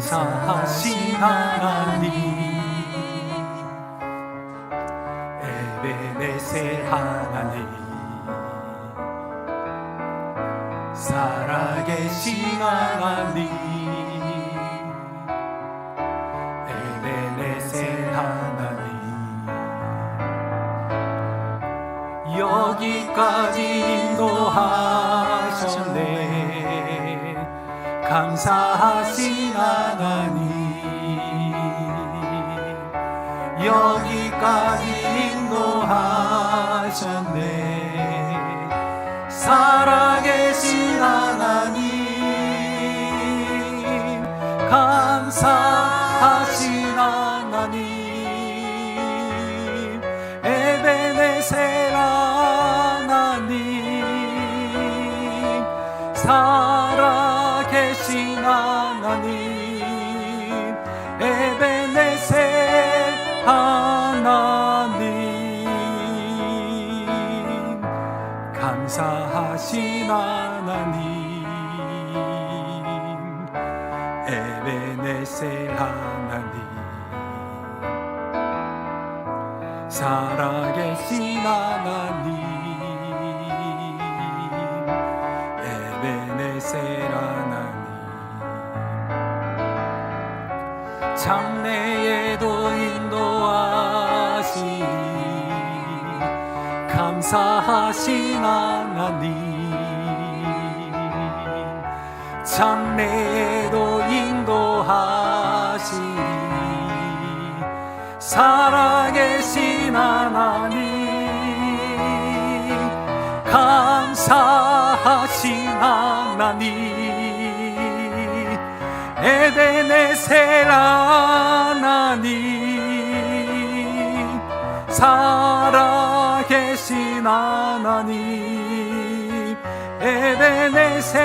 감사하신 하나님. 에베네셀 하나님. 살아계신 하나님. 에베네셀 하나님. 여기까지 인도하 감사하신 하나님 여기까지 인도하셨네. 살아계신 하나님 감사하신 하나님 에베네셀 하나님 살아 감사하신 하나님. 에베네셀 하나님. 살아계신 하나님. 에베네셀 하나님. 장래에도 인도하 감사하신 하나님. 장래에도 인도하시리. 살아계신 하나님. 감사하신 하나님. 에베네셀 하나님 살아계신 하나님 에베네셀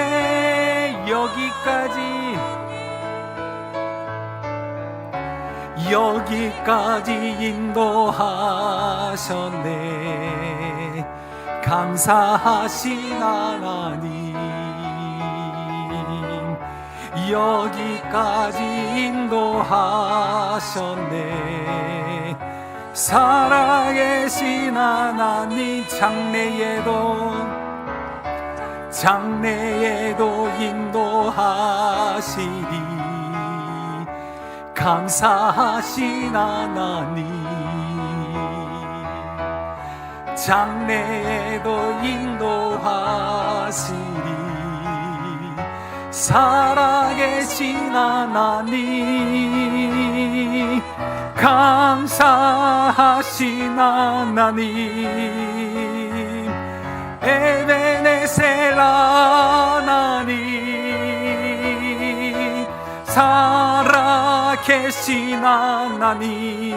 여기까지 여기까지 인도하셨네. 감사하신 하나님 여기까지 인도하셨네 살아계신 하나님 장래에도 장래에도 인도하시리. 감사하신 하나님 장래에도 인도하시리 살아계신 하나님 감사하신 하나님. 에베네셀 하나님. 살아계신 하나님.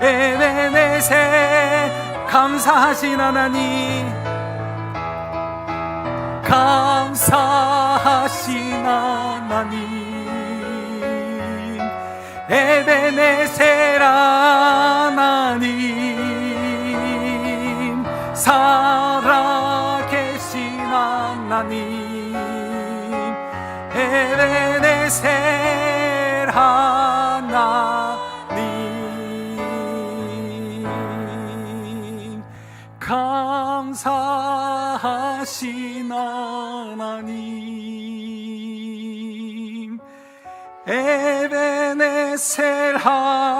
에베네셀 감사하신 하나님. 감사 하신 하나님 에베네셀 하나님 살아계신 하나님 에베네셀 하나님. 감사 하신 하나님 에베네셀 하나님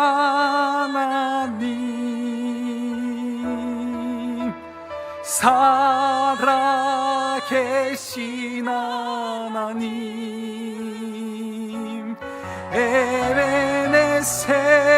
살아계신 하나님 에베네셀 하나님